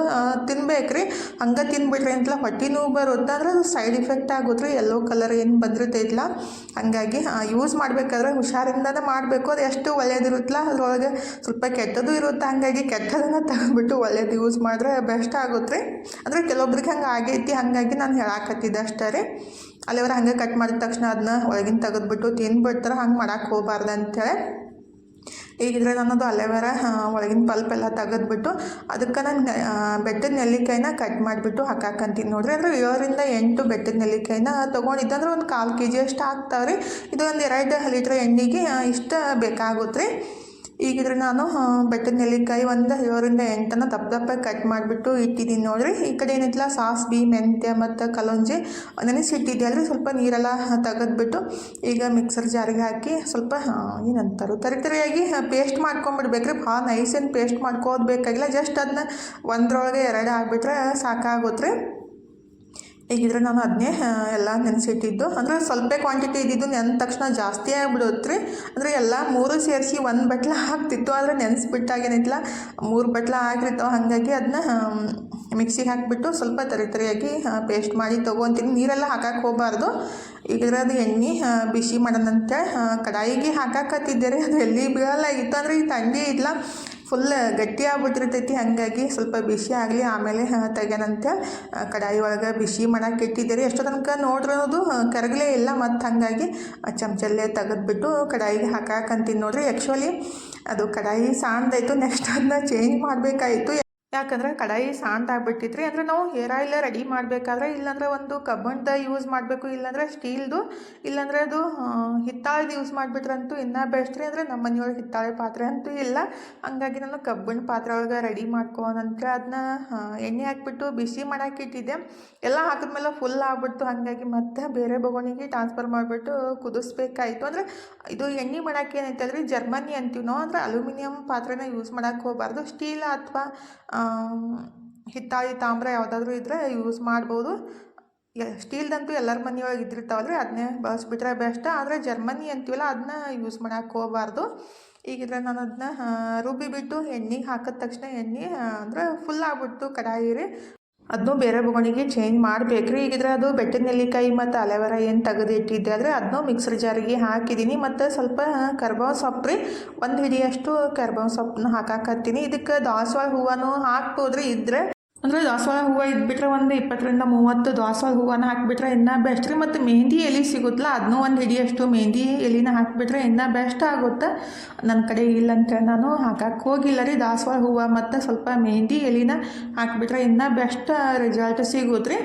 ತಿನ್ಬೇಕ್ರಿ. ಹಂಗೆ ತಿನ್ಬಿಟ್ರಿ ಅಂತಲ್ಲ ಹೊಟ್ಟೆ ನೋವು ಬರುತ್ತೆ? ಅಂದ್ರೆ ಅದು ಸೈಡ್ ಇಫೆಕ್ಟ್ ಆಗುತ್ತೆ ರೀ ಎಲ್ಲೋ ಕಲರ್ ಏನು ಬಂದಿರ್ತೈತಿಲ್ಲ ಹಾಗಾಗಿ ಯೂಸ್ ಮಾಡಬೇಕಾದ್ರೆ ಹುಷಾರಿಂದನೇ ಮಾಡಬೇಕು. ಅದು ಎಷ್ಟು ಒಳ್ಳೇದಿರುತ್ತಲ್ಲ ಅದ್ರೊಳಗೆ ಸ್ವಲ್ಪ ಕೆಟ್ಟದ್ದು ಇರುತ್ತೆ ಹಾಗಾಗಿ ಕೆಟ್ಟದನ್ನು ತೆಗೆದ್ಬಿಟ್ಟು ಒಳ್ಳೇದು ಯೂಸ್ ಮಾಡಿದ್ರೆ ಬೆಸ್ಟ್ ಆಗುತ್ತೆ. ರೀ ಅಂದರೆ ಕೆಲವೊಬ್ರಿಗೆ ಹಂಗೆ ಆಗೈತಿ, ಹಾಗಾಗಿ ನಾನು ಹೇಳಾಕತ್ತಿದ್ದೆ ಅಷ್ಟೇ ರೀ. ಅಲ್ಲಿವ್ರು ಹಂಗೆ ಕಟ್ ಮಾಡಿದ ತಕ್ಷಣ ಅದನ್ನ ಒಳಗಿನ ತೆಗೆದ್ಬಿಟ್ಟು ತಿಂದ್ಬಿಡ್ತಾರೆ ಹಂಗೆ ಮಾಡೋಕ್ಕೆ ಹೋಗ್ಬಾರ್ದು ಅಂಥೇಳಿ ಇದ್ರಲ್ಲಿ ನನ್ನದು ಅಲೆವೆರ ಒಳಗಿನ ಪಲ್ಪ್ ಎಲ್ಲ ತೆಗೆದ್ಬಿಟ್ಟು ಅದಕ್ಕೆ ನಾನು ಬೆಟ್ಟದ ನೆಲ್ಲಿಕಾಯಿನ ಕಟ್ ಮಾಡಿಬಿಟ್ಟು ಹಾಕಾಕಂತೀನಿ ನೋಡ್ರಿ. ಅಂದರೆ ಏಳರಿಂದ ಎಂಟು ಬೆಟ್ಟದ ನೆಲ್ಲಿಕಾಯಿನ ತೊಗೊಂಡಿದ್ದೆ ಅಂದ್ರೆ ಒಂದು ಕಾಲು ಕೆ ಜಿ ಅಷ್ಟು ಹಾಕ್ತಾವ್ರಿ ಇದು ಒಂದು ಎರಡು ಲೀಟ್ರ್ ಎಣ್ಣೆಗೆ ಇಷ್ಟು ಬೇಕಾಗುತ್ತೆ ರೀ ಈಗಿದ್ರೆ ನಾನು ಬೆಟ್ಟದ ನೆಲ್ಲಿಕಾಯಿ ಒಂದು ಏಳರಿಂದ ಎಂಟನ್ನು ದಪ್ಪ ದಪ್ಪ ಕಟ್ ಮಾಡಿಬಿಟ್ಟು ಇಟ್ಟಿದ್ದೀನಿ ನೋಡಿರಿ. ಈ ಕಡೆ ಏನಿತ್ತಲ್ಲ ಸಾಸ್ಬಿ ಮೆಂತ್ಯ ಮತ್ತು ಕಲೊಂಜಿ ನೆನೆಸಿಟ್ಟಿದ್ದೆ ಅಲ್ಲರಿ ಸ್ವಲ್ಪ ನೀರೆಲ್ಲ ತೆಗೆದ್ಬಿಟ್ಟು ಈಗ ಮಿಕ್ಸರ್ ಜಾರಿಗೆ ಹಾಕಿ ಸ್ವಲ್ಪ ಏನಂತಾರು ತರಿ ತರಿಯಾಗಿ ಪೇಸ್ಟ್ ಮಾಡ್ಕೊಂಬಿಡ್ಬೇಕ್ರಿ. ಭಾಳ ನೈಸೇನು ಪೇಸ್ಟ್ ಮಾಡ್ಕೋದು ಬೇಕಾಗಿಲ್ಲ. ಜಸ್ಟ್ ಅದನ್ನ ಒಂದರೊಳಗೆ ಎರಡು ಆಗಿಬಿಟ್ರೆ ಸಾಕಾಗುತ್ತೆ ಈಗಿದ್ರೆ ನಾನು ಅದನ್ನೇ ಎಲ್ಲ ನೆನೆಸಿಟ್ಟಿದ್ದು. ಅಂದರೆ ಸ್ವಲ್ಪ ಕ್ವಾಂಟಿಟಿ ಇದ್ದಿದ್ದು ನೆನೆದ ತಕ್ಷಣ ಜಾಸ್ತಿ ಆಗಿಬಿಡುತ್ತೆ ರೀ ಅಂದರೆ ಎಲ್ಲ ಮೂರು ಸೇರಿಸಿ ಒಂದು ಬಟ್ಲ ಹಾಕ್ತಿತ್ತು, ಆದರೆ ನೆನೆಸ್ಬಿಟ್ಟಾಗೇನಿಲ್ಲ ಮೂರು ಬಟ್ಲ ಆಗಿರ್ತಾವ ಹಾಗಾಗಿ ಅದನ್ನ ಮಿಕ್ಸಿಗೆ ಹಾಕಿಬಿಟ್ಟು ಸ್ವಲ್ಪ ತರಿತರಿಯಾಗಿ ಪೇಸ್ಟ್ ಮಾಡಿ ತೊಗೊತೀನಿ. ನೀರೆಲ್ಲ ಹಾಕಕ್ಕೆ ಹೋಗಬಾರ್ದು. ಈಗಿದ್ರೆ ಅದು ಎಣ್ಣೆ ಬಿಸಿ ಮಾಡೋದಂತೆ ಕಡಾಯಿಗೆ ಹಾಕಾಕತ್ತಿದ್ದೆ ರೀ ಅದು ಎಲ್ಲಿ ಬೀಳಲ್ಲ. ಇತ್ತು ಅಂದರೆ ಈ ತಂಡಿ ಇಲ್ಲ. ಫುಲ್ ಗಟ್ಟಿ ಆಗ್ಬಿಟ್ಟಿರ್ತೈತಿ. ಹಾಗಾಗಿ ಸ್ವಲ್ಪ ಬಿಸಿ ಆಗಲಿ, ಆಮೇಲೆ ತೆಗ್ಯಾನಂತ ಕಡಾಯಿ ಒಳಗೆ ಬಿಸಿ ಮಾಡೋಕೆ ಇಟ್ಟಿದ್ದೀರಿ. ಎಷ್ಟೋ ತನಕ ನೋಡ್ರಿ ಅನ್ನೋದು ಕರಗಲೇ ಇಲ್ಲ. ಮತ್ತು ಹಾಗಾಗಿ ಚಮಚಲ್ಲೇ ತೆಗೆದ್ಬಿಟ್ಟು ಕಡಾಯಿಗೆ ಹಾಕಾಕಂತೀನಿ ನೋಡಿರಿ. ಆ್ಯಕ್ಚುಲಿ ಅದು ಕಡಾಯಿ ಸಾಣ್ದಾಯಿತು ನೆಕ್ಸ್ಟ್ ಅದನ್ನ ಚೇಂಜ್ ಮಾಡಬೇಕಾಯಿತು. ಯಾಕಂದ್ರೆ ಕಡಾಯಿ ಸಾಂಟ್ ಆಗಿಬಿಟ್ಟಿತ್ರಿ. ರೀ ಅಂದರೆ ನಾವು ಹೇರ್ ಆಯಿಲ್ ರೆಡಿ ಮಾಡಬೇಕಾದ್ರೆ ಇಲ್ಲಾಂದರೆ ಒಂದು ಕಬ್ಬಣದ ಯೂಸ್ ಮಾಡಬೇಕು, ಇಲ್ಲಾಂದರೆ ಸ್ಟೀಲ್ದು, ಇಲ್ಲಾಂದರೆ ಅದು ಹಿತ್ತಾಳೆದು ಯೂಸ್ ಮಾಡಿಬಿಟ್ರಂತೂ ಇನ್ನೂ ಬೆಸ್ಟ್ ರೀ. ಅಂದರೆ ನಮ್ಮ ಮನೆಯೊಳಗೆ ಹಿತ್ತಾಳೆ ಪಾತ್ರೆ ಅಂತೂ ಇಲ್ಲ. ಹಂಗಾಗಿ ನಾನು ಕಬ್ಬಣ ಪಾತ್ರೆ ಒಳಗೆ ರೆಡಿ ಮಾಡ್ಕೊ ನಂತರ ಅದನ್ನ ಎಣ್ಣೆ ಹಾಕಿಬಿಟ್ಟು ಬಿಸಿ ಮಾಡಕ್ಕೆ ಇಟ್ಟಿದ್ದೆ. ಎಲ್ಲ ಹಾಕಿದ್ಮೇಲೆ ಫುಲ್ ಆಗ್ಬಿಡ್ತು. ಹಾಗಾಗಿ ಮತ್ತೆ ಬೇರೆ ಬೊಗೋಣಿಗೆ ಟ್ರಾನ್ಸ್ಫರ್ ಮಾಡಿಬಿಟ್ಟು ಕುದಿಸ್ಬೇಕಾಯಿತು. ಅಂದರೆ ಇದು ಎಣ್ಣೆ ಮಾಡೋಕ್ಕೆ ಏನೈತೆ ಜರ್ಮನಿ ಅಂತೀವಿ ನಾವು. ಅಂದರೆ ಅಲ್ಯೂಮಿನಿಯಂ ಪಾತ್ರೆನ ಯೂಸ್ ಮಾಡೋಕ್ಕೆ ಹೋಗಬಾರ್ದು. ಸ್ಟೀಲ್ ಅಥವಾ ಹಿತ್ತಾಳಿ ತಾಮ್ರ ಯಾವುದಾದ್ರೂ ಇದ್ದರೆ ಯೂಸ್ ಮಾಡ್ಬೋದು. ಸ್ಟೀಲ್ದಂತೂ ಎಲ್ಲರ ಮನೆಯೊಳಗೆ ರೀ ಅದನ್ನೇ ಬಳಸ್ಬಿಟ್ರೆ ಬೆಸ್ಟ್ ಆದರೆ ಜರ್ಮನಿ ಅಂತೀವಲ್ಲ ಅದನ್ನ ಯೂಸ್ ಮಾಡೋಕ್ಕೆ ಹೋಗಬಾರ್ದು. ಈಗಿದ್ರೆ ನಾನು ಅದನ್ನ ರುಬ್ಬಿ ಬಿಟ್ಟು ಎಣ್ಣೆಗೆ ಹಾಕಿದ ತಕ್ಷಣ ಎಣ್ಣೆ ಅಂದರೆ ಫುಲ್ ಆಗಿಬಿಡ್ತು ಕಡಾಯಿ ರೀ. ಅದನ್ನೂ ಬೇರೆ ಬೊಗಣಿಗೆ ಚೇಂಜ್ ಮಾಡಬೇಕು ರೀ ಈಗಿದ್ರೆ ಅದು ಬೆಟ್ಟದ ನೆಲ್ಲಿಕಾಯಿ ಮತ್ತು ಅಲೆವರ ಏನು ತೆಗೆದು ಇಟ್ಟಿದ್ದೆ ಆದರೆ ಅದನ್ನೂ ಮಿಕ್ಸರ್ ಜಾರಿಗೆ ಹಾಕಿದ್ದೀನಿ ಮತ್ತು ಸ್ವಲ್ಪ ಕರ್ಬಾವ್ ಸೊಪ್ಪು ರೀ. ಒಂದು ಹಿಡಿಯಷ್ಟು ಕರ್ಬಾವ್ ಸೊಪ್ಪನ್ನ ಹಾಕಾಕತ್ತೀನಿ. ಇದಕ್ಕೆ ದಾಸವಾಳ ಹೂವನೂ ಹಾಕ್ಬೋದ್ರಿ. ಇದ್ದರೆ ಅಂದರೆ ದಾಸವಾಳ ಹೂವು ಇದ್ಬಿಟ್ರೆ ಒಂದು ಇಪ್ಪತ್ತರಿಂದ ಮೂವತ್ತು ದಾಸವಾಳ ಹೂವನ್ನ ಹಾಕಿಬಿಟ್ರೆ ಇನ್ನೂ ಬೆಸ್ಟ್ ರೀ. ಮತ್ತು ಮೆಹಂದಿ ಎಲೆ ಸಿಗುತ್ತಲ್ಲ ಅದನ್ನೂ ಒಂದು ಹಿಡಿಯಷ್ಟು ಮೆಹಂದಿ ಎಲೆನ ಹಾಕಿಬಿಟ್ರೆ ಇನ್ನೂ ಬೆಸ್ಟ್ ಆಗುತ್ತೆ. ನನ್ನ ಕಡೆ ಇಲ್ಲ ಅಂತೇಳಿ ನಾನು ಹಾಕಕ್ಕೆ ಹೋಗಿಲ್ಲ ರೀ ದಾಸವಾಳ ಹೂವು, ಮತ್ತು ಸ್ವಲ್ಪ ಮೆಹಂದಿ ಎಲೆನ ಹಾಕಿಬಿಟ್ರೆ ಇನ್ನೂ ಬೆಸ್ಟ್ ರಿಸಲ್ಟ್ ಸಿಗುತ್ತೆ ರೀ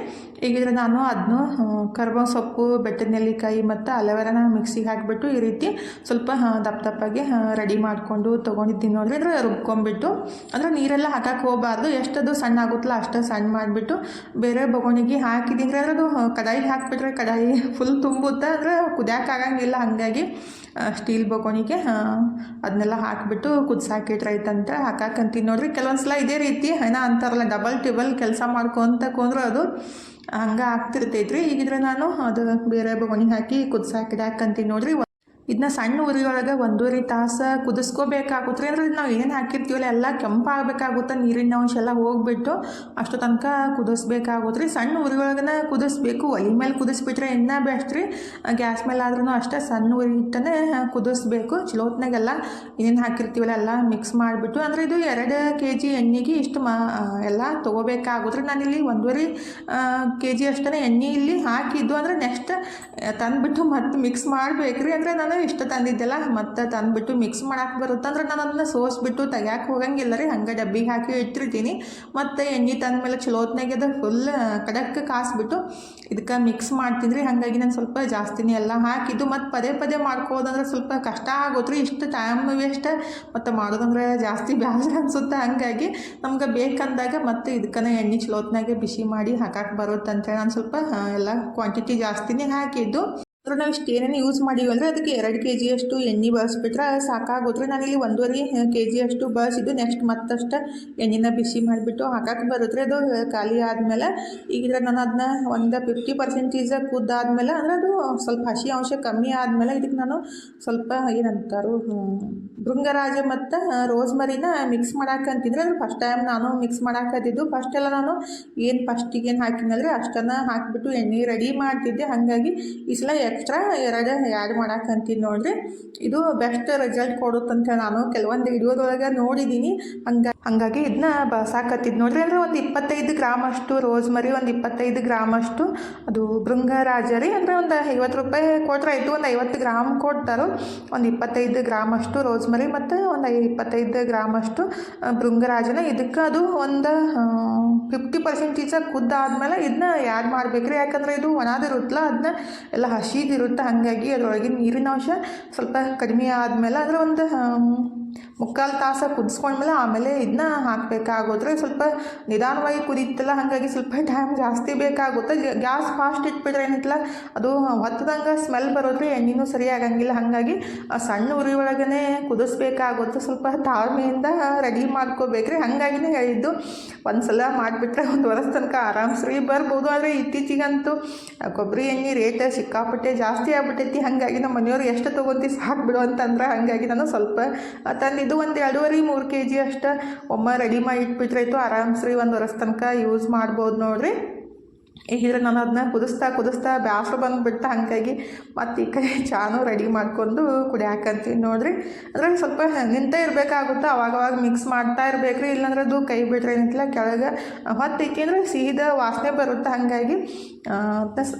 ಈಗಿದ್ರೆ ನಾನು ಅದನ್ನು ಕರ್ಬೇವು ಸೊಪ್ಪು, ಬೆಟ್ಟದ ನೆಲ್ಲಿಕಾಯಿ ಮತ್ತು ಅಲವೆರನ ಮಿಕ್ಸಿಗೆ ಹಾಕಿಬಿಟ್ಟು ಈ ರೀತಿ ಸ್ವಲ್ಪ ದಪ್ಪ ದಪ್ಪಾಗಿ ರೆಡಿ ಮಾಡಿಕೊಂಡು ತೊಗೊಂಡಿದ್ದೀನಿ ನೋಡಿರಿ. ಅಂದರೆ ರುಬ್ಕೊಂಬಿಟ್ಟು ಅಂದರೆ ನೀರೆಲ್ಲ ಹಾಕಕ್ಕೆ ಹೋಗಬಾರ್ದು. ಎಷ್ಟದು ಸಣ್ಣ ಆಗುತ್ತಲ್ಲ ಅಷ್ಟು ಸಣ್ಣ ಮಾಡಿಬಿಟ್ಟು ಬೇರೆ ಬೊಗೋಣಿಗೆ ಹಾಕಿದ್ದೀನಿ ಅಂದರೆ ಅದು ಕಡಾಯಿಗೆ ಹಾಕಿಬಿಟ್ರೆ ಕಡಾಯಿ ಫುಲ್ ತುಂಬುತ್ತೆ ಅಂದರೆ ಕುದಿಯೋಕ್ಕಾಗಂಗಿಲ್ಲ ಹಾಗಾಗಿ ಸ್ಟೀಲ್ ಬೊಗೋಣಿಗೆ ಅದನ್ನೆಲ್ಲ ಹಾಕಿಬಿಟ್ಟು ಕುದಿಸಾಕಿಟ್ರೈತಂತ ಹಾಕಾಕಂತೀನಿ ನೋಡಿರಿ. ಕೆಲವೊಂದು ಸಲ ಇದೇ ರೀತಿ, ಏನೋ ಅಂತಾರಲ್ಲ ಡಬಲ್ ಟೇಬಲ್ ಕೆಲಸ ಮಾಡ್ಕೊತ ಕೂಂದ್ರೆ ಅದು ಹಂಗೆ ಆಗ್ತಿರ್ತೈತ್ರಿ. ಈಗಿದ್ರೆ ನಾನು ಅದು ಬೇರೆ ಬೊಗಣಿ ಹಾಕಿ ಕುದಿಸಾಕಿಡಾಕಂತೀನಿ ನೋಡ್ರಿ ಇದನ್ನ ಸಣ್ಣ ಉರಿಯೊಳಗೆ ಒಂದೂವರೆ ತಾಸು ಕುದಿಸ್ಕೋಬೇಕಾಗುತ್ತೆ. ಅಂದ್ರೆ ನಾವು ಏನು ಹಾಕಿರ್ತೀವಲ್ಲ, ಎಲ್ಲ ಕೆಂಪಾಗಬೇಕಾಗುತ್ತೆ, ನೀರಿನ ಅಂಶ ಎಲ್ಲ ಹೋಗ್ಬಿಟ್ಟು ಅಷ್ಟು ತನಕ ಕುದಿಸ್ಬೇಕಾಗುತ್ತೆ ರೀ. ಸಣ್ಣ ಉರಿಯೊಳಗನ ಕುದಿಸ್ಬೇಕು, ಒಲೆ ಮೇಲೆ ಕುದಿಸ್ಬಿಟ್ರೆ ಇನ್ನೂ ಬೆಸ್ಟ್ ರೀ. ಗ್ಯಾಸ್ ಮೇಲೆ ಆದ್ರೂ ಅಷ್ಟೇ ಸಣ್ಣ ಉರಿ ಇಟ್ಟನೆ ಕುದಿಸ್ಬೇಕು. ಚಲೋತ್ನಾಗೆಲ್ಲ ಏನೇನು ಹಾಕಿರ್ತೀವಲ್ಲ, ಎಲ್ಲ ಮಿಕ್ಸ್ ಮಾಡಿಬಿಟ್ಟು, ಅಂದರೆ ಇದು ಎರಡು ಕೆ ಜಿ ಎಣ್ಣೆಗೆ ಇಷ್ಟು ಮಾ ಎಲ್ಲ ತೊಗೋಬೇಕಾಗುತ್ತೆ ನಾನಿಲ್ಲಿ ಒಂದೂವರೆ ಕೆ ಜಿ ಅಷ್ಟೇ ಎಣ್ಣೆ ಇಲ್ಲಿ ಹಾಕಿದ್ದು, ಅಂದರೆ ನೆಕ್ಸ್ಟ್ ತಂದುಬಿಟ್ಟು ಮತ್ತೆ ಮಿಕ್ಸ್ ಮಾಡಬೇಕ್ರಿ ಅಂದರೆ ನಾನು ಇಷ್ಟ ತಂದಿದ್ದೆಲ್ಲ ಮತ್ತೆ ತಂದುಬಿಟ್ಟು ಮಿಕ್ಸ್ ಮಾಡಕ್ಕೆ ಬರುತ್ತೆ. ಅಂದ್ರೆ ನಾನು ಅದನ್ನ ಸೋಸ್ಬಿಟ್ಟು ತೆಗ್ಯಾಕೆ ಹೋಗಂಗಿಲ್ಲ ರೀ. ಹಂಗೆ ಡಬ್ಬಿಗೆ ಹಾಕಿ ಇಟ್ಟಿರ್ತೀನಿ. ಮತ್ತು ಎಣ್ಣೆ ತಂದಮೇಲೆ ಚಲೋತ್ನಾಗೆ ಅದು ಫುಲ್ ಕಡಕ್ಕೆ ಕಾಸ್ಬಿಟ್ಟು ಇದಕ್ಕೆ ಮಿಕ್ಸ್ ಮಾಡ್ತೀನಿ ರೀ. ಹಾಗಾಗಿ ನಾನು ಸ್ವಲ್ಪ ಜಾಸ್ತಿನೇ ಎಲ್ಲ ಹಾಕಿದ್ದು. ಮತ್ತು ಪದೇ ಪದೇ ಮಾಡ್ಕೋದಂದ್ರೆ ಸ್ವಲ್ಪ ಕಷ್ಟ ಆಗೋತ್ರಿ ಇಷ್ಟು ಟೈಮ್ ವೇಸ್ಟ್ ಮತ್ತು ಮಾಡೋದಂದ್ರೆ ಜಾಸ್ತಿ ಬ್ಯಾಸ ಅನಿಸುತ್ತೆ. ಹಂಗಾಗಿ ನಮ್ಗೆ ಬೇಕಂದಾಗ ಮತ್ತು ಇದಕ್ಕನ ಎಣ್ಣೆ ಚಲೋತ್ನಾಗೆ ಬಿಸಿ ಮಾಡಿ ಹಾಕಕ್ಕೆ ಬರುತ್ತಂತೇಳಿ ನಾನು ಸ್ವಲ್ಪ ಎಲ್ಲ ಕ್ವಾಂಟಿಟಿ ಜಾಸ್ತಿನೇ ಹಾಕಿದ್ದು. ಅಂದ್ರೆ ನಾವು ಇಷ್ಟು ಏನೇನು ಯೂಸ್ ಮಾಡೀವಿ ಅಂದರೆ ಅದಕ್ಕೆ ಎರಡು ಕೆ ಜಿಯಷ್ಟು ಎಣ್ಣೆ ಬಳಸ್ಬಿಟ್ರೆ ಸಾಕಾಗೋದ್ರೆ ನಾನಿಲ್ಲಿ ಒಂದೂವರೆ ಕೆ ಜಿಯಷ್ಟು ಬಳಸಿದ್ದು ನೆಕ್ಸ್ಟ್ ಮತ್ತಷ್ಟು ಎಣ್ಣೆನ ಬಿಸಿ ಮಾಡಿಬಿಟ್ಟು ಹಾಕಕ್ಕೆ ಬರುತ್ತೆ ಅದು ಖಾಲಿ ಆದಮೇಲೆ ಈಗ ನಾನು ಅದನ್ನ ಒಂದು ಫಿಫ್ಟಿ ಪರ್ಸೆಂಟೇಜ ಕುದ್ದಾದ್ಮೇಲೆ ಅಂದರೆ ಅದು ಸ್ವಲ್ಪ ಹಸಿ ಅಂಶ ಕಮ್ಮಿ ಆದಮೇಲೆ ಇದಕ್ಕೆ ನಾನು ಸ್ವಲ್ಪ ಏನಂತಾರು ಭೃಂಗರಾಜ ಮತ್ತು ರೋಸ್ಮರಿನ ಮಿಕ್ಸ್ ಮಾಡಾಕಂತಿದ್ರೆ ಅದು ಫಸ್ಟ್ ಟೈಮ್ ನಾನು ಮಿಕ್ಸ್ ಮಾಡಾಕತ್ತಿದ್ದು ಫಸ್ಟ್ ಎಲ್ಲ ನಾನು ಏನು ಫಸ್ಟಿಗೆ ಏನು ಹಾಕಿನಂದ್ರೆ ಅಷ್ಟನ್ನು ಹಾಕಿಬಿಟ್ಟು ಎಣ್ಣೆ ರೆಡಿ ಮಾಡ್ತಿದ್ದೆ. ಹಾಗಾಗಿ ಈ ಸಲ ಎಕ್ಸ್ಟ್ರಾ ಎರಡು ಆ್ಯಡ್ ಮಾಡಾಕಂತೀನಿ ನೋಡಿರಿ. ಇದು ಬೆಸ್ಟ್ ರಿಸಲ್ಟ್ ಕೊಡುತ್ತಂತ ನಾನು ಕೆಲವೊಂದು ವಿಡಿಯೋದೊಳಗೆ ನೋಡಿದ್ದೀನಿ ಹಂಗ, ಹಾಗಾಗಿ ಇದನ್ನ ಬಸಾಕತ್ತಿದ್ದು ನೋಡ್ರಿ. ಅಂದರೆ ಒಂದು ಇಪ್ಪತ್ತೈದು ಗ್ರಾಮ್ ಅಷ್ಟು, ರೋಸ್ಮರಿ ಒಂದು ಇಪ್ಪತ್ತೈದು ಗ್ರಾಮ್ ಅಷ್ಟು, ಅದು ಭೃಂಗರಾಜ ರೀ. ಅಂದರೆ ಒಂದು ಐವತ್ತು ರೂಪಾಯಿ ಕೊಟ್ಟರೆ ಆಯಿತು. ಒಂದು ಐವತ್ತು ಗ್ರಾಮ್ ಕೊಡ್ತಾರೋ, ಒಂದು ಇಪ್ಪತ್ತೈದು ಗ್ರಾಮ್ ಅಷ್ಟು ರೋಸ್ಮರಿ ಮತ್ತು ಒಂದು ಇಪ್ಪತ್ತೈದು ಗ್ರಾಮ್ ಅಷ್ಟು ಭೃಂಗರಾಜನ ಇದಕ್ಕೆ ಅದು ಒಂದು ಫಿಫ್ಟಿ ಪರ್ಸೆಂಟೇಜ ಕುದ್ದಾದ್ಮೇಲೆ ಇದನ್ನ ಆ್ಯಡ್ ಮಾಡಬೇಕ್ರಿ. ಯಾಕಂದರೆ ಇದು ಒಣದಿರುತ್ತಲ್ಲ ಅದನ್ನ ಎಲ್ಲ ಹಸಿದಿರುತ್ತೆ ಹಾಗಾಗಿ ಅದರೊಳಗಿನ ನೀರಿನ ಅಂಶ ಸ್ವಲ್ಪ ಕಡಿಮೆ ಆದಮೇಲೆ ಅದರ ಒಂದು ಮುಕ್ಕಾಲು ತಾಸು ಕುದಿಸ್ಕೊಂಡ್ಮೇಲೆ ಆಮೇಲೆ ಇದನ್ನ ಹಾಕಬೇಕಾಗೋದ್ರೆ ಸ್ವಲ್ಪ ನಿಧಾನವಾಗಿ ಕುದೀತಲ್ಲ ಹಾಗಾಗಿ ಸ್ವಲ್ಪ ಟೈಮ್ ಜಾಸ್ತಿ ಬೇಕಾಗುತ್ತೆ. ಗ್ಯಾಸ್ ಫಾಸ್ಟ್ ಇಟ್ಬಿಟ್ರೆ ಏನಿತ್ತಲ್ಲ ಅದು ಹೊತ್ತದಂಗೆ ಸ್ಮೆಲ್ ಬರೋದ್ರೆ ಎಣ್ಣೆನೂ ಸರಿಯಾಗಂಗಿಲ್ಲ ಹಾಗಾಗಿ ಸಣ್ಣ ಉರಿ ಒಳಗೇ ಕುದಿಸ್ಬೇಕಾಗುತ್ತೆ. ಸ್ವಲ್ಪ ತಾಳ್ಮೆಯಿಂದ ರೆಡಿ ಮಾಡ್ಕೋಬೇಕ್ರಿ. ಹಾಗಾಗಿನೇ ಹೇಳಿದ್ದು ಒಂದು ಸಲ ಮಾಡಿಬಿಟ್ರೆ ಒಂದು ವರ್ಷ ತನಕ ಆರಾಮ್ಸ್ರಿ. ಬರ್ಬೋದು ಆದರೆ ಇತ್ತೀಚಿಗಂತೂ ಕೊಬ್ಬರಿ ಎಣ್ಣೆ ರೇಟ್ ಸಿಕ್ಕಾಪಟ್ಟೆ ಜಾಸ್ತಿ ಆಗ್ಬಿಟ್ಟೈತಿ. ಹಾಗಾಗಿ ನಮ್ಮ ಮನೆಯವ್ರು ಎಷ್ಟು ತೊಗೊತೀವಿ ಸಾಕು ಬಿಡು ಅಂತಂದ್ರೆ ಹಾಗಾಗಿ ನಾನು ಸ್ವಲ್ಪ ಆ, ತಂದಿದ್ದು ಒಂದು ಎರಡೂವರೆ, ಮೂರು ಕೆ ಜಿ ಅಷ್ಟು ಒಮ್ಮೆ ರೆಡಿ ಮಾಡಿ ಇಟ್ಬಿಟ್ರೆ ಆಯಿತು. ಆರಾಮ್ಸ್ರಿ ಒಂದು ವರ್ಷ ತನಕ ಯೂಸ್ ಮಾಡ್ಬೋದು ನೋಡ್ರಿ. ಈಗಿದ್ರೆ ನಾನು ಅದನ್ನ ಕುದಿಸ್ತಾ ಕುದಿಸ್ತಾ ಬ್ಯಾಸರು ಬಂದುಬಿಡ್ತಾ ಹಾಗಾಗಿ ಮತ್ತು ಈ ಕಡೆ ಚಾನು ರೆಡಿ ಮಾಡ್ಕೊಂಡು ಕುಡಿಯಾಕಂತೀನಿ ನೋಡ್ರಿ. ಅದ್ರಲ್ಲಿ ಸ್ವಲ್ಪ ನಿಂತೇ ಇರಬೇಕಾಗುತ್ತೆ, ಅವಾಗವಾಗ ಮಿಕ್ಸ್ ಮಾಡ್ತಾ ಇರ್ಬೇಕು ರೀ ಇಲ್ಲಾಂದ್ರೆ ಅದು ಕೈ ಬಿಟ್ರೆ ಏನಿಲ್ಲ, ಕೆಳಗೆ ಹೊತ್ತೈತಿ ಅಂದರೆ ಸಿಹಿದ ವಾಸನೆ ಬರುತ್ತೆ ಹಾಗಾಗಿ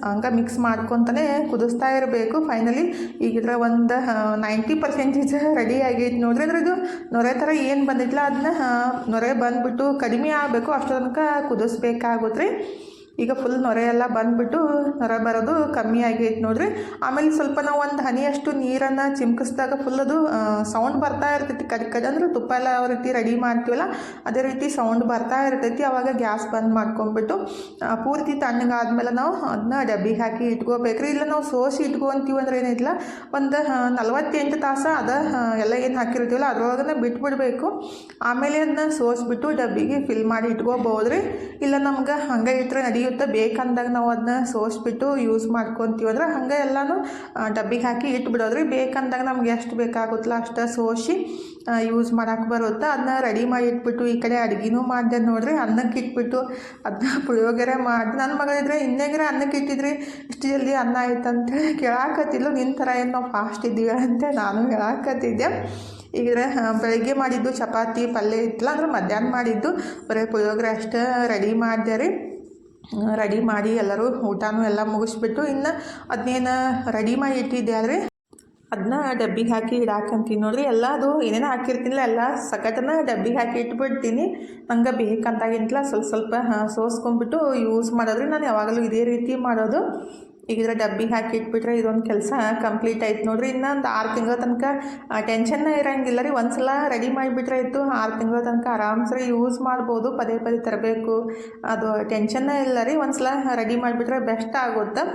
ಹಂಗೆ ಮಿಕ್ಸ್ ಮಾಡ್ಕೊತಾನೆ ಕುದಿಸ್ತಾ ಇರಬೇಕು. ಫೈನಲಿ ಈಗಿದ್ರೆ ಒಂದು ನೈಂಟಿ ಪರ್ಸೆಂಟೇಜ್ ರೆಡಿ ಆಗೈತೆ ನೋಡ್ರಿ. ಅಂದ್ರೆ ಇದು ನೊರೆ ಥರ ಏನು ಬಂದಿತ್ತಲ್ಲ ಅದನ್ನ ನೊರೆ ಬಂದುಬಿಟ್ಟು ಕಡಿಮೆ ಆಗಬೇಕು ಅಷ್ಟು ತನಕ ಕುದಿಸ್ಬೇಕಾಗುತ್ತೆ ರೀ ಈಗ ಫುಲ್ ನೊರೆ ಎಲ್ಲ ಬಂದುಬಿಟ್ಟು ನೊರೆ ಬರೋದು ಕಮ್ಮಿ ಆಗೈತೆ ನೋಡ್ರಿ. ಆಮೇಲೆ ಸ್ವಲ್ಪ ನಾವು ಒಂದು ಹನಿಯಷ್ಟು ನೀರನ್ನು ಚಿಮ್ಕಿಸಿದಾಗ ಫುಲ್ ಅದು ಸೌಂಡ್ ಬರ್ತಾ ಇರ್ತೈತಿ ಕದ್ ಕದ್ ಅಂದ್ರೆ ತುಪ್ಪ ಎಲ್ಲ ಯಾವ ರೀತಿ ರೆಡಿ ಮಾಡ್ತೀವಲ್ಲ ಅದೇ ರೀತಿ ಸೌಂಡ್ ಬರ್ತಾ ಇರ್ತೈತಿ. ಅವಾಗ ಗ್ಯಾಸ್ ಬಂದ್ ಮಾಡ್ಕೊಂಬಿಟ್ಟು ಆ, ಪೂರ್ತಿ ತಣ್ಣಗಾದ್ಮೇಲೆ ನಾವು ಅದನ್ನ ಡಬ್ಬಿ ಹಾಕಿ ಇಟ್ಕೋಬೇಕ್ರಿ. ಇಲ್ಲ ನಾವು ಸೋಸಿ ಇಟ್ಕೊಂತೀವಿ ಅಂದ್ರೆ ಏನಿಲ್ಲ ಒಂದು ನಲ್ವತ್ತೆಂಟು ತಾಸು ಅದ ಎಲ್ಲ ಏನು ಹಾಕಿರ್ತೀವಲ್ಲ ಅದ್ರೊಳಗನೆ ಬಿಟ್ಬಿಡ್ಬೇಕು. ಆಮೇಲೆ ಅದನ್ನ ಸೋಸ್ಬಿಟ್ಟು ಡಬ್ಬಿಗೆ ಫಿಲ್ ಮಾಡಿ ಇಟ್ಕೋಬೋದ್ರಿ. ಇಲ್ಲ ನಮ್ಗೆ ಹಂಗೆ ಇಟ್ಟರೆ ನಡೆಯುತ್ತೆ ಬೇಕಂದಾಗ ನಾವು ಅದನ್ನ ಸೋಸ್ಬಿಟ್ಟು ಯೂಸ್ ಮಾಡ್ಕೊತೀವಿ. ಅಂದ್ರೆ ಹಂಗೆ ಎಲ್ಲನೂ ಡಬ್ಬಿಗೆ ಹಾಕಿ ಇಟ್ಬಿಡೋದ್ರಿ. ಬೇಕಂದಾಗ ನಮ್ಗೆ ಎಷ್ಟು ಬೇಕಾಗುತ್ತಲ್ಲ ಅಷ್ಟು ಸೋಸಿ ಯೂಸ್ ಮಾಡಕ್ಕೆ ಬರುತ್ತೆ. ಅದನ್ನ ರೆಡಿ ಮಾಡಿ ಇಟ್ಬಿಟ್ಟು ಈ ಕಡೆ ಅಡುಗೆನೂ ಮಾಡಿದೆ ನೋಡ್ರಿ. ಅನ್ನಕ್ಕೆ ಇಟ್ಬಿಟ್ಟು ಅದನ್ನ ಪುಳಿಯೋಗರೆ ಮಾಡಿ ನನ್ನ ಮಗಳಿದ್ರೆ ಇನ್ನೇಗರೆ ಅನ್ನಕ್ಕೆ ಇಟ್ಟಿದ್ರಿ. ಇಷ್ಟು ಜಲ್ದಿ ಅನ್ನ ಆಯ್ತು ಅಂತೇಳಿ ಕೇಳಾಕತ್ತಿಲ್ಲ ನಿನ್ನ ಥರ ಏನು ನಾವು ಫಾಸ್ಟ್ ಇದ್ದೀವಿ ಅಂತ ನಾನು ಹೇಳಾಕತ್ತಿದ್ದೆ. ಈಗ ಬೆಳಗ್ಗೆ ಮಾಡಿದ್ದು ಚಪಾತಿ ಪಲ್ಯ ಇತ್ತಲ್ಲ, ಅಂದ್ರೆ ಮಧ್ಯಾಹ್ನ ಮಾಡಿದ್ದು. ಬರೀ ಪುಳಿಯೋಗರೆ ಅಷ್ಟೇ ರೆಡಿ ಮಾಡಿದೆ ರೀ. ರೆಡಿ ಮಾಡಿ ಎಲ್ಲರೂ ಊಟನೂ ಎಲ್ಲ ಮುಗಿಸ್ಬಿಟ್ಟು ಇನ್ನು ಅದನ್ನೇನು ರೆಡಿ ಮಾಡಿ ಇಟ್ಟಿದ್ದೆ ಆದರೆ ಅದನ್ನ ಡಬ್ಬಿಗೆ ಹಾಕಿ ಇಡಾಕಂತೀನಿ ನೋಡ್ರಿ. ಎಲ್ಲ ಅದು ಏನೇನೋ ಹಾಕಿರ್ತೀನಿಲ್ಲ, ಎಲ್ಲ ಸಕಟನ್ನ ಡಬ್ಬಿಗೆ ಹಾಕಿ ಇಟ್ಬಿಡ್ತೀನಿ. ನಂಗೆ ಬೇಕಂತಾಗಿಂತಲ ಸ್ವಲ್ಪ ಸ್ವಲ್ಪ ಸೋಸ್ಕೊಂಡ್ಬಿಟ್ಟು ಯೂಸ್ ಮಾಡೋದ್ರಿ. ನಾನು ಯಾವಾಗಲೂ ಇದೇ ರೀತಿ ಮಾಡೋದು. ಈಗ ಇದ್ರ ಡಬ್ಬಿಗೆ ಹಾಕಿ ಇಟ್ಬಿಟ್ರೆ ಇದೊಂದು ಕೆಲಸ ಕಂಪ್ಲೀಟ್ ಆಯ್ತು ನೋಡ್ರಿ. ಇನ್ನೊಂದು ಆರು ತಿಂಗಳ ತನಕ ಟೆನ್ಷನ್ನ ಇರೋಂಗಿಲ್ಲ ರೀ. ಒಂದು ಸಲ ರೆಡಿ ಮಾಡಿಬಿಟ್ರೆ ಇತ್ತು ಆರು ತಿಂಗಳ ತನಕ ಆರಾಮ್ಸರಿ ಯೂಸ್ ಮಾಡ್ಬೋದು, ಪದೇ ಪದೇ ತರಬೇಕು. ಅದು ಟೆನ್ಷನ್ನ ಇಲ್ಲ ರೀ. ಒಂದು ಸಲ ರೆಡಿ ಮಾಡಿಬಿಟ್ರೆ ಬೆಸ್ಟ್ ಆಗುತ್ತೆ.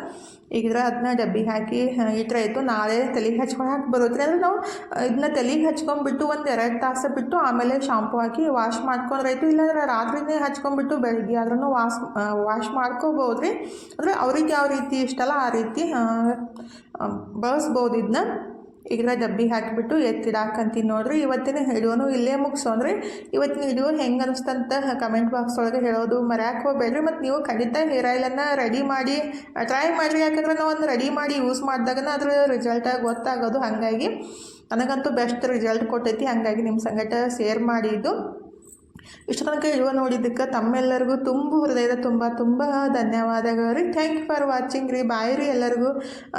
ಈಗಿದ್ರ ಅದನ್ನ ಡಬ್ಬಿ ಹಾಕಿ ಈ ಥರ ಇತ್ತು. ನಾಳೆ ತಲೆಗೆ ಹಚ್ಕೊಳಕ್ಕೆ ಬರುತ್ತೆ ಅಂದರೆ ನಾವು ಇದನ್ನ ತಲೆಗೆ ಹಚ್ಕೊಂಡ್ಬಿಟ್ಟು ಒಂದು ಎರಡು ತಾಸು ಬಿಟ್ಟು ಆಮೇಲೆ ಶಾಂಪು ಹಾಕಿ ವಾಶ್ ಮಾಡ್ಕೊಂಡ್ರೆ ಆಯಿತು ಇಲ್ಲಾಂದ್ರೆ ರಾತ್ರಿನೇ ಹಚ್ಕೊಂಡ್ಬಿಟ್ಟು ಬೆಳಗ್ಗೆ ಆದ್ರೂ ವಾಶ್ ವಾಶ್ ಮಾಡ್ಕೋಬೋದು ರೀ ಅಂದರೆ ಅವ್ರಿಗೆ ಯಾವ ರೀತಿ ಇಷ್ಟಲ್ಲ ಆ ರೀತಿ ಬಳಸ್ಬೋದು ಇದನ್ನ ಈಗ ಡಬ್ಬಿ ಹಾಕಿಬಿಟ್ಟು ಎತ್ತಿಡಾಕಂತೀನಿ ನೋಡ್ರಿ. ಇವತ್ತಿನ ಹಿಡಿಯೋನು ಇಲ್ಲೇ ಮುಗಿಸೋನ್ರಿ ಇವತ್ತಿನ ಹಿಡಿಯೋ ಹೆಂಗೆ ಅನಿಸ್ತಂತ ಕಮೆಂಟ್ ಬಾಕ್ಸ್ ಒಳಗೆ ಹೇಳೋದು ಮರ್ಯಾಕೆ ಹೋಗ್ಬೇಡ್ರಿ. ಮತ್ತು ನೀವು ಖಂಡಿತ ಹೇರ್ ಆಯಿಲನ್ನು ರೆಡಿ ಮಾಡಿ ಟ್ರೈ ಮಾಡಿರಿ. ಯಾಕಂದ್ರೆ ನಾವು ಒಂದು ರೆಡಿ ಮಾಡಿ ಯೂಸ್ ಮಾಡಿದಾಗ ಅದ್ರ ರಿಸಲ್ಟ್ ಗೊತ್ತಾಗೋದು. ಹಾಗಾಗಿ ನನಗಂತೂ ಬೆಸ್ಟ್ ರಿಸಲ್ಟ್ ಕೊಟ್ಟೈತಿ. ಹಾಗಾಗಿ ನಿಮ್ಮ ಸಂಗಟ ಶೇರ್ ಮಾಡಿದ್ದು. ಇಷ್ಟು ತನಕ ವಿಡಿಯೋ ನೋಡಿದ್ದಕ್ಕೆ ತಮ್ಮೆಲ್ಲರಿಗೂ ತುಂಬ ಹೃದಯದ ತುಂಬ ತುಂಬ ಧನ್ಯವಾದಗಳು ರೀ. ಥ್ಯಾಂಕ್ ಯು ಫಾರ್ ವಾಚಿಂಗ್ ರೀ. ಬಾಯ್ ರೀ ಎಲ್ಲರಿಗೂ.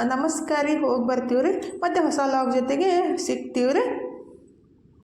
ನಮಸ್ಕಾರ ರೀ. ಹೋಗಿ ಬರ್ತೀವಿ ರೀ. ಮತ್ತು ಹೊಸ ಲಾಗ್ ಜೊತೆಗೆ ಸಿಗ್ತೀವಿ ರೀ.